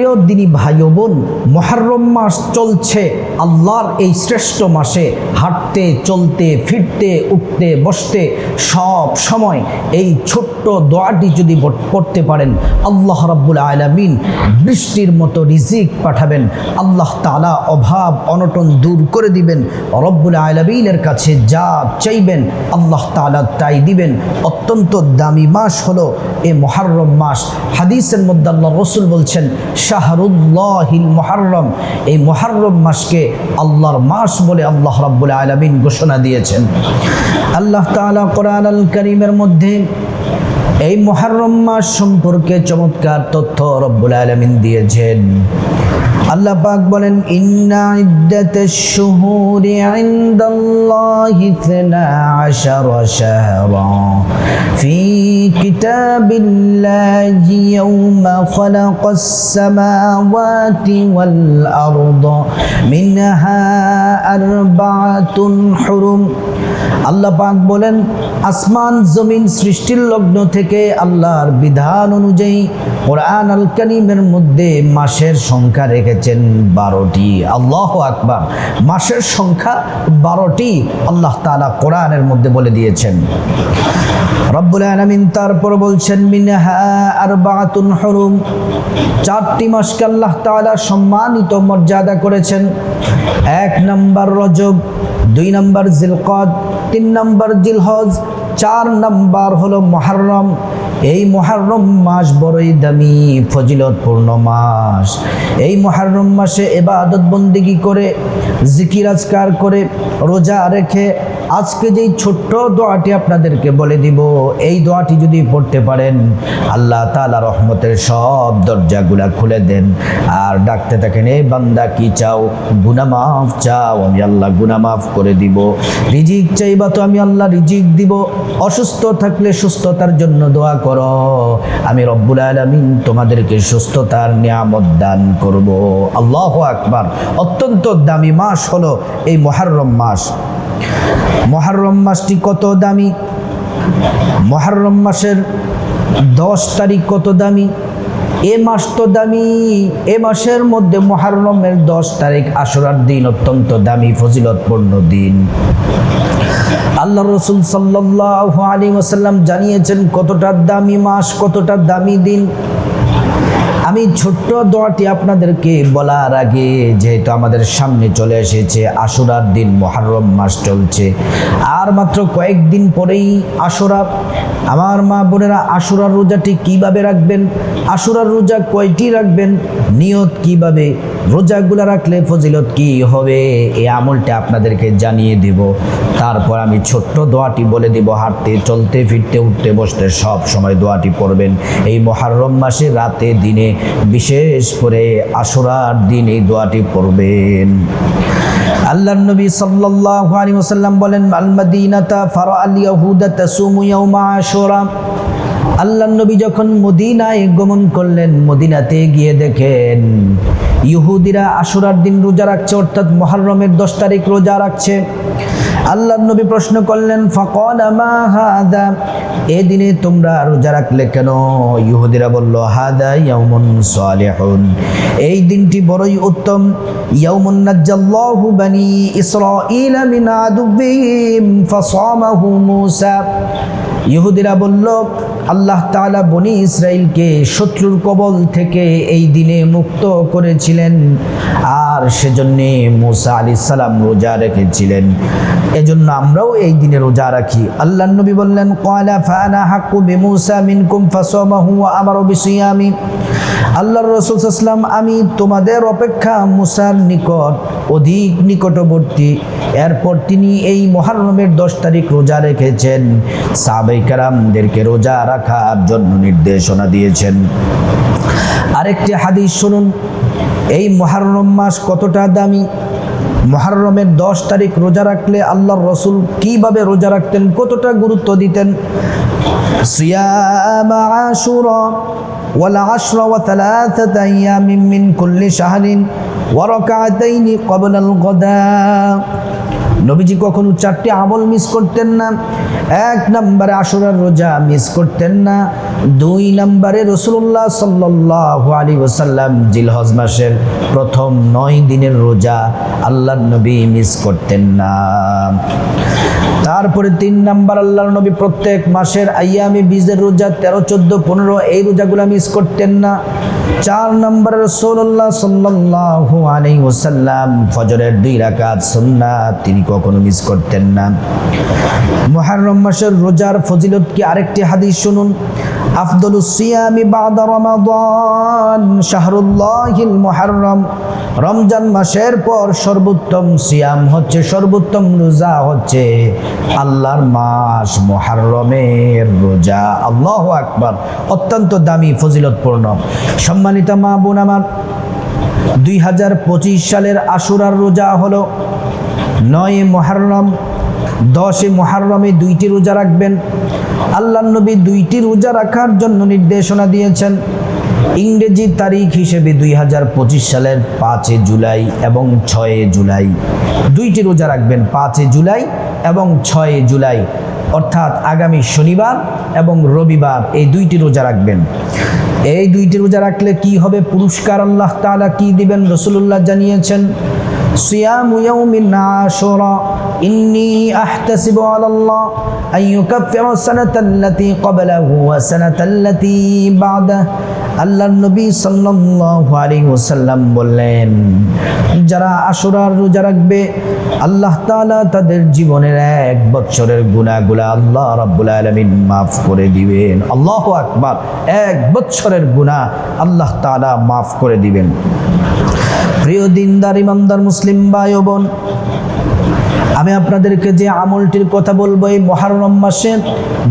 প্রিয় দিনী ভাই বোন মহারম মাস চলছে। আল্লাহর এই শ্রেষ্ঠ মাসে হাঁটতে, চলতে, ফিরতে, উঠতে, বসতে সব সময় এই ছোট্ট দোয়াটি যদি পড়- পড়তে পারেন, আল্লাহ রাব্বুল আলামিন বৃষ্টির মতো রিজিক পাঠাবেন। আল্লাহ তাআলা অভাব, অনটন দূর করে দিবেন। রব্বুল আলামিনের কাছে যা চাইবেন, আল্লাহ তাআলা তাই দিবেন। অত্যন্ত দামি মাস হলো এ মহারম মাস। হাদিসের মধ্যে আল্লাহ রসুল বলছেন শাহরুল্লাহিল মহারম এই মহারম মাসকে আল্লাহর মাস বলে আল্লাহ রাব্বুল আলমিন ঘোষণা দিয়েছেন। আল্লাহ তালা কোরআন আল করিমের মধ্যে এই মহারম মাস সম্পর্কে চমৎকার তথ্য রব্বুল আলমিন দিয়েছেন। আল্লাহ পাক বলেন, ইন্না ইদ্দাতাশ শুহুরি ইনদাল্লাহি 12 শাহরা ফি কিতাবিল্লাহি ইয়াওমা খালাকাস সামাওয়াতি ওয়াল আরদা মিনহা আল্লাহ পাক বলেন, আসমান জমিন সৃষ্টির লগ্ন থেকে আল্লাহর বিধান অনুযায়ী কোরআন আল কালিমের মধ্যে মাসের সংখ্যা রেখেছেন বারোটি। আল্লাহ আকবার। মাসের সংখ্যা বারোটি আল্লাহ তাআলা কোরআনের মধ্যে বলে দিয়েছেন। রব্বুল আলামিন তারপর বলছেন, মিনহা আরবাআতুন হুরুম। চারটি মাসকে আল্লাহ তাআলা সম্মানিত মর্যাদা করেছেন। এক নম্বর রজব, দুই নম্বর জিলকদ, তিন নম্বর জিলহজ চার নম্বর হলো মহারম এই মহারম মাস বড়ই দামি, ফজিলতপূর্ণ মাস। এই মহারম মাসে এবাদত বন্দিগি করে, জিকির আজকার করে, রোজা রেখে আজকে যেই ছোট্ট দোয়াটি আপনাদেরকে বলে দিব, এই দোয়াটি যদি পড়তে পারেন, আল্লাহ তালা রহমতের সব দরজাগুলা খুলে দেন। আর ডাকতে থাকেন, এ বান্দা, কি চাও? গুনা মাফ চাও, আমি আল্লাহ গুনা মাফ করে দিব। রিজিক চাইবা তো আমি আল্লাহ রিজিক দিব। অসুস্থ থাকলে সুস্থতার জন্য দোয়া করো। আমি রব্বুল আলামিন তোমাদেরকে সুস্থতার নিয়ামত দান করব। আল্লাহ আকবার। অত্যন্ত দামি মাস হলো এই মহারম মাস। মহারম মাসটি কত দামি? মহারম মাসের দশ তারিখ কত দামি? এ মাস তো দামি। এ মাসের মধ্যে মহারমের দশ তারিখ আশুরার দিন অত্যন্ত দামি, ফজিলতপূর্ণ দিন। আল্লাহ রসুল সাল্লাহ আলী ওসাল্লাম জানিয়েছেন, কতটা দামি মাস, কতটা দামি দিন? আমি ছোট্ট দোয়াটি আপনাদেরকে বলার আগে, যেহেতু আমাদের সামনে চলে এসেছে আশুরার দিন মহারম মাস চলছে। আর মাত্র কয়েকদিন পরেই আশুরা। আমার মা বোনেরা, আশুরার রোজাটি কীভাবে রাখবেন? আশুরার রোজা কয়টি রাখবেন? নিয়ত কীভাবে রোজাগুলা রাখলে ফজিলত কি হবে? এই আমলটা আপনাদেরকে জানিয়ে দেব। তারপর আমি ছোট্ট দোয়াটি বলে দিব, হাঁটতে, চলতে, ফিরতে, উঠতে, বসতে, সব সময় দোয়াটি পড়বেন। এই মহারম মাসে রাতে, দিনে বিশেষ করে আশুরার দিন এই দোয়াটি পড়বেন। আল্লাহ নবী সাল্লাল্লাহু আলাইহি ওয়াসাল্লাম বলেন আল মাদিনাতা ফারা আল ইয়াহুদা তাসুমু ইয়াউমা আশুরা। আল্লাহ নবী যখন মদিনায় গমন করলেন, মদিনাতে গিয়ে দেখেন, ইহুদিরা আশুরার দিন রোজা রাখছে, অর্থাৎ মহরমের দশ তারিখ রোজা রাখছে। আল্লাহ নবী প্রশ্ন করলেন আমা হাদা? এ দিনে তোমরা রোজা রাখলে কেন? ইহুদিরা বলল, হাদা ইয়াউমুন সালিহুন। এই দিনটি বড়ই উত্তম। ইয়াউমুন নাজ্জাল্লাহু বানি ইসরাঈলা মিন আদুবিহিম ফাসামাহু মূসা। ইহুদিরা বলল আল্লাহ তালা বনি ইসরায়েলকে শত্রুর কবল থেকে এই দিনে মুক্ত করেছিলেন। আর সেজন্যে মুসা আলি সালাম রোজা রেখেছিলেন। এজন্য আমরাও এই দিনে রোজা রাখি। আল্লাহ নবী বললেন কয়লা ফানা হাক্কু বিমুসা মিনকুম ফাসামাহু ওয়া আমারু বিসিয়ামি। আল্লাহর রাসূল আমি তোমাদের অপেক্ষা মুসার নিকট অধিক নিকটবর্তী। এরপর তিনি এই মহারমের দশ তারিখ রোজা রেখেছেন। সাহাবাই কারামদেরকে রোজা রাখার জন্য নির্দেশনা দিয়েছেন। আরেকটি হাদিস শুনুন। এই মহারম মাস কতটা দামি মহারমের দশ তারিখ রোজা রাখলে আল্লাহর রসুল কিভাবে রোজা রাখতেন কতটা গুরুত্ব দিতেন صيام عاشوراء والعشر وثلاثة أيام من كل شهر وركعتين قبل الغداء নবীজি কখনো চারটি আমল মিস করতেন না। এক নম্বরে আশুরার রোজা মিস করতেন না। দুই নম্বরে রসুল্লাহ সাল্লাহ আলী ওসাল্লাম জিলহজ মাসের প্রথম নয় দিনের রোজা আল্লাহ নবী মিস করতেন না। তারপরে তিন নাম্বার আল্লাহর নবী প্রত্যেক মাসের আইয়ামি বীজের রোজা তেরো, চোদ্দ, পনেরো এই রোজাগুলো মিস করতেন না। চার নম্বর রসৌল্লাহ সাল্লাহ আলাই ওসাল্লাম ফজরের দুই রাকাত সুন্নাত তিনি কখনো মিস করতেন না। মুহাররম মাসের রোজার ফজিলত কি আরেকটি হাদিস শুনুন? আফদলুস সিয়ামি বাদা রমাদান, শাহরুল্লাহিল মুহাররম। রমজান মাসের পর সর্বোত্তম সিয়াম হচ্ছে, সর্বোত্তম রোজা হচ্ছে আল্লাহর মাস মুহাররমের রোজা। আল্লাহ আকবার, অত্যন্ত দামি, ফজিলতপূর্ণ। সম্মানিত মা বোন আমার, দুই হাজার পঁচিশ সালের আশুরার রোজা হলো নয় মহারম দশে মহারমে দুইটি রোজা রাখবেন। আল্লাহ নবী দুইটি রোজা রাখার জন্য নির্দেশনা দিয়েছেন। ইংরেজি তারিখ হিসেবে দুই হাজার পঁচিশ সালের পাঁচে জুলাই এবং ছয়ে জুলাই। দুইটি রোজা রাখবেন, পাঁচে জুলাই এবং ছয়ে জুলাই। অর্থাৎ আগামী শনিবার এবং রবিবার এই দুইটি রোজা রাখবেন। এই দুইটি রোজা রাখলে কি হবে? পুরস্কার আল্লাহ তাআলা কি দিবেন? রসুল্লাহ জানিয়েছেন صيام يوم عاشوراء إني أحتسب على الله أن يكفر السنة التي قبله والسنة التي بعده আল্লাহ নবী সাল্লাল্লাহু আলাইহি ওয়াসাল্লাম বললেন যারা আশুরার রোজা রাখবে আল্লাহ তাআলা তাদের জীবনের এক বছরের গুনাহগুলো আল্লাহ রাব্বুল আলামিন মাফ করে দিবেন আল্লাহু আকবার এক বছরের গুনাহ আল্লাহ তাআলা মাফ করে দিবেন প্রিয় দিনদার, ইমানদার মুসলিম ভাই বোন, আমি আপনাদেরকে যে আমলটির কথা বলব এই মহারম মাসে,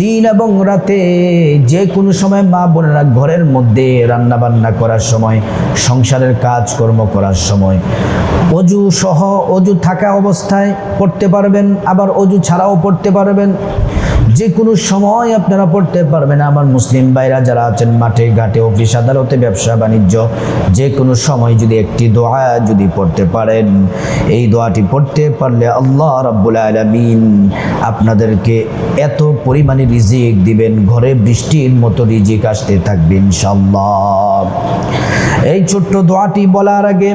দিন এবং রাতে যে কোনো সময় মা বোনেরা ঘরের মধ্যে রান্না বান্না করার সময়, সংসারের কাজকর্ম করার সময়, অজু সহ অজু থাকা অবস্থায় পড়তে পারবেন, আবার অজু ছাড়াও পড়তে পারবেন। যে কোনো সময় আপনারা পড়তে পারবেন আমার মুসলিম ভাইরা যারা আছেন মাঠে, ঘাটে, অফিস, আদালতে, ব্যবসা, বাণিজ্য যে কোনো সময় যদি একটি দোয়া যদি পড়তে পারেন, এই দোয়াটি পড়তে পারলে আল্লাহ রাব্বুল আলামিন আপনাদেরকে এত পরিমাণে রিজিক দিবেন, ঘরে বৃষ্টির মতো রিজিক আসতে থাকবে ইনশাল্লাহ এই ছোট্ট দোয়াটি বলার আগে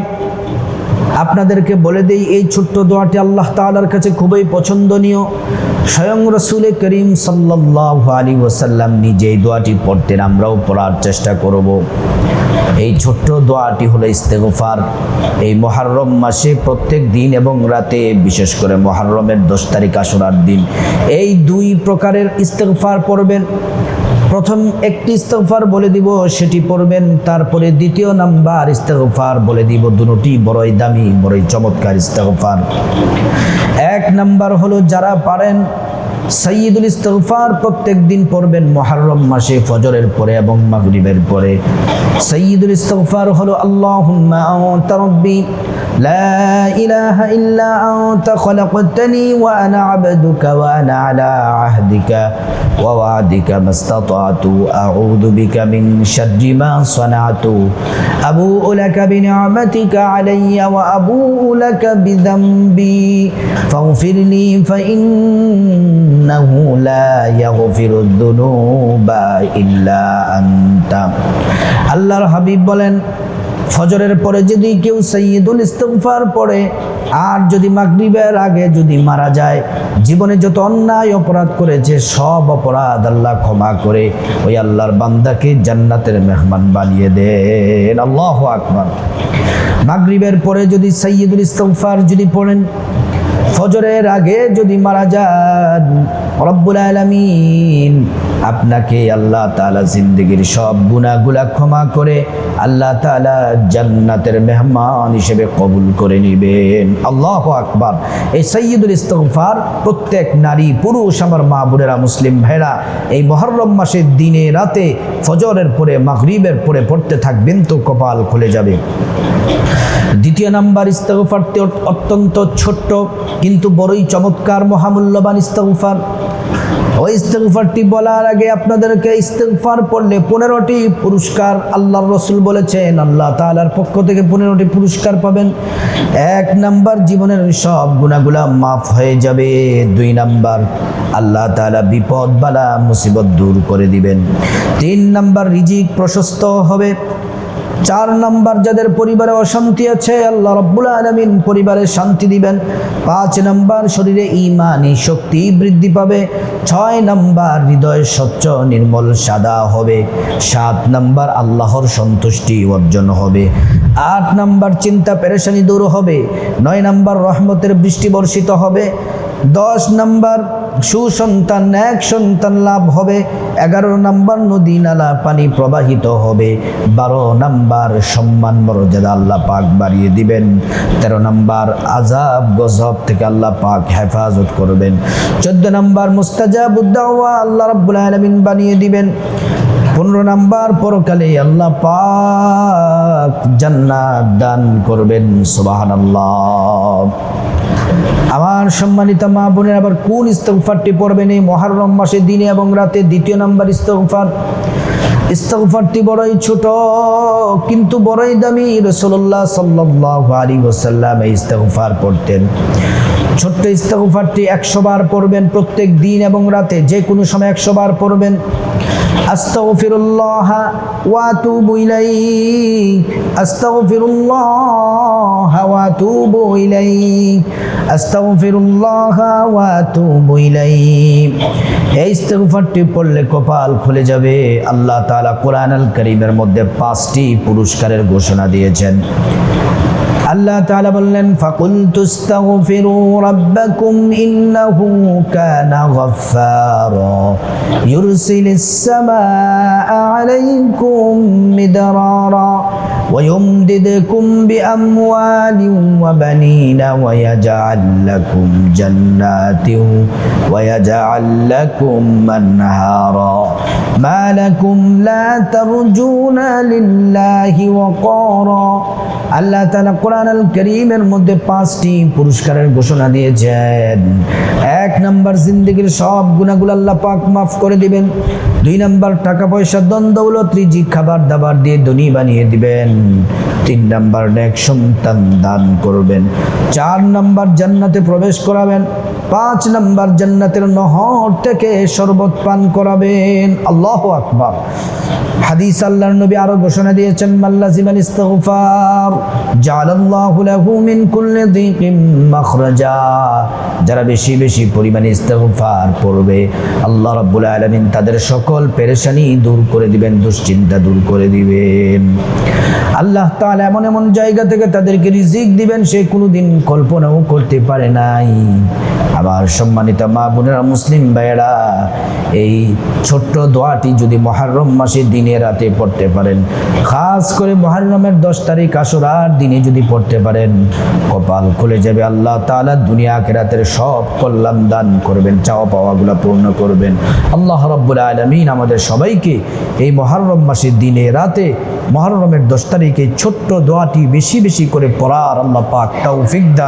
আপনাদেরকে বলে দেই, এই ছোট্ট দোয়াটি আল্লাহ তাআলার কাছে খুবই পছন্দনীয়। স্বয়ং রসুলে করিম সাল্লাহ আলী ওসাল্লাম নিজে এই দোয়াটি পড়তেন, আমরাও পড়ার চেষ্টা করব। এই ছোট্ট দোয়াটি হলো ইস্তেগফার। এই মহারম মাসে প্রত্যেক দিন এবং রাতে, বিশেষ করে মহারমের দশ তারিখ আসরার দিন, এই দুই প্রকারের ইস্তেগফার পড়বেন। প্রথম একটি ইস্তেগফার বলে দিব, সেটি পড়বেন। তারপরে দ্বিতীয় নাম্বার ইস্তফার বলে দিব, দুটি বড়ই দামি, বড়ই চমৎকার ইস্তফার এক নাম্বার হলো, যারা পারেন সৈয়দুল ইস্তফার প্রত্যেক দিন পড়বেন মহারম মাসে, ফজরের পরে এবং মাগরিবের পরে। সৈয়দুল ইস্তফার হলো, আল্লাহুম্মা আনতা রাব্বি লা ইলাহা ইল্লা আনতা খলাকতানি ওয়া আনা আবদুকা ওয়া আনা আলা আহদিকা ওয়া ওয়াদিকা মাস্তাতাতু আউযু বিকা মিন শাররি মা সানাতু আবুউ লাকা বিনি'মাতিকা আলাইয়া ওয়া আবুউ লাকা বিযামবি ফাগফির লি ফাইন إنه لا يغفر الذنوب إلا أنت আল্লাহর হাবিব বলেন ফজরের পরে যদি কেউ সৈয়দুল ইস্তফার পড়ে, আর যদি মাগরিবের আগে যদি মারা যায়, জীবনে যত অন্যায় অপরাধ করেছে, সব অপরাধ আল্লাহ ক্ষমা করে। ওই আল্লাহর বান্দাকে জান্নাতের মেহমান বানিয়ে দেন। আল্লাহ আকবার। মাগরিবের পরে যদি সৈয়দুল ইস্তফার যদি পড়েন, ফজরের আগে যদি মারা যান, রব্বুল আলমিন আপনাকে আল্লাহ তালা জিন্দগির সব গুণাগুলা ক্ষমা করে আল্লাহ তালা জান্নাতের মেহমান হিসেবে কবুল করে নেবেন। আল্লাহ আকবার। এই সৈয়দুল ইস্তফার প্রত্যেক নারী, পুরুষ, আমার মা বোনেরা, মুসলিম ভাইরা এই মহরম মাসের দিনে রাতে ফজরের পরে মাগরিবের পরে পড়তে থাকবেন তো কপাল খুলে যাবে। দ্বিতীয় নাম্বার ইস্তফারটি অত্যন্ত ছোট্ট কিন্তু বড়ই চমৎকার, মহামূল্যবান ইস্তফার ওই ইস্তেগফারটি বলার আগে আপনাদেরকে ইস্তেগফার পড়লে পনেরোটি পুরস্কার আল্লাহর রসুল বলেছেন। আল্লাহ তাআলার পক্ষ থেকে পনেরোটি পুরস্কার পাবেন। এক নাম্বার জীবনের সব গুণাগুলা মাফ হয়ে যাবে। দুই নাম্বার আল্লাহ তাআলা বিপদ বালা মুসিবত দূর করে দিবেন। তিন নাম্বার রিজিক প্রশস্ত হবে। চার নাম্বার যাদের পরিবারে অশান্তি আছে, আল্লাহ রব্বুল আলমিন পরিবারে শান্তি দিবেন। পাঁচ নাম্বার শরীরে ইমানি শক্তি বৃদ্ধি পাবে, ছয় নাম্বার হৃদয় স্বচ্ছ, নির্মল, সাদা হবে, সাত নাম্বার আল্লাহর সন্তুষ্টি অর্জন হবে, আট নাম্বার চিন্তা পেরেশানি দূর হবে, নয় নাম্বার রহমতের বৃষ্টি বর্ষিত হবে, দশ নাম্বার সুসন্তান, এক সন্তান লাভ হবে। এগারো নাম্বার নদী নালা পানি প্রবাহিত হবে। বারো নাম্বার সম্মান মর্যাদা আল্লাহ পাক বাড়িয়ে দিবেন। তেরো নাম্বার আজাব গজব থেকে আল্লাহ পাক হেফাজত করবেন। চোদ্দ নাম্বার মুস্তাজাবুদ্দাওয়া আল্লাহ রাব্বুল আলামিন বানিয়ে দিবেন। পনেরো নাম্বার পরকালে আল্লাহ পাক জান্নাত দান করবেন। সুবহানাল্লাহ। আমার সম্মানিত মা বোনের আবার কোন ইস্তগফারটি পড়বেন এই মহারম মাসে দিনে এবং রাতে? দ্বিতীয় নাম্বার ইস্তগফার। ইস্তগফারটি বড়ই ছোট, কিন্তু বড়ই দামি। রসুল্লাহ সাল্লাল্লাহু আলাইহি ওয়াসাল্লাম এই ইস্তগফার পড়তেন। ছোট্ট ইস্তগফারটি একশো বার পড়বেন প্রত্যেক দিন এবং রাতে যে কোনো সময় একশো বার পড়বেন। আস্তাগফিরুল্লাহ ওয়া আতুবু ইলাইহি الله وأتوب إليه أستغفر الله وأتوب إليه এই ইস্তেগফারটি পড়লে কপাল খুলে যাবে। আল্লাহ তাআলা কোরআন আল করিমের মধ্যে পাঁচটি পুরস্কারের ঘোষণা দিয়েছেন। আল্লাহ তাআলা বললেন ফাকুলতু আস্তাগফিরু রাব্বাকুম ইন্নাহু কানা গাফফারা ইউরসিলিস সামাআ আলাইকুম মিদরারা ويمددكم بأموال وبنين ويجعل لكم جنات ويجعل لكم أنهارا ما لكم لا ترجون لله وقارا আল্লাহ তাআলা কোরআন আল করিমের মধ্যে পাঁচটি পুরস্কারের ঘোষণা দিয়েছেন। এক নাম্বার, জিন্দগির সব গুণাগুলো আল্লাহ পাক মাফ করে দিবেন। দুই নাম্বার টাকা পয়সা দ্বন্দ্বৌলত রিজিক খাবার দাবার দিয়ে ধনী বানিয়ে দিবেন। তিন নাম্বার, নেক সন্তান দান করবেন। চার নাম্বার, জান্নাতে প্রবেশ করাবেন। পাঁচ নাম্বার, জান্নাতের নহর থেকে শরবত পান করাবেন। আল্লাহ আকবার। হাদিস আল্লাহর নবী আরও ঘোষণা দিয়েছেন মাল্লাজিমাল ইস্তিগফার। জালাল্লাহু যারা বেশি বেশি পরিমাণে ইস্তিগফার পড়বে, আল্লাহ রাব্বুল আলামিন তাদের সকল পেরেশানি দূর করে দিবেন, দুশ্চিন্তা দূর করে দিবেন। আল্লাহ তাআলা এমন এমন জায়গা থেকে তাদেরকে রিজিক দিবেন, সে কোনোদিন কল্পনাও করতে পারে নাই। আবার সম্মানিত মা বোনেরা, মুসলিম ভাইয়েরা, এই ছোট্ট দোয়াটি যদি মহারম মাসে দিনে রাতে পড়তে পারেন, খাস করে মহারমের দশ তারিখ আসরার দিনে যদি পড়তে পারেন। কপাল খুলে যাবে আল্লাহ তালা দুনিয়া কেরাতের সব কল্যাণ দান করবেন, চাওয়া পাওয়াগুলো পূর্ণ করবেন। আল্লাহ রব্বুল আলমিন আমাদের সবাইকে এই মহারম মাসের দিনে রাতে, মহারমের দশ তারিখে ছোট্ট দোয়াটি বেশি বেশি করে পড়ার আল্লাহ পাক তৌফিক দান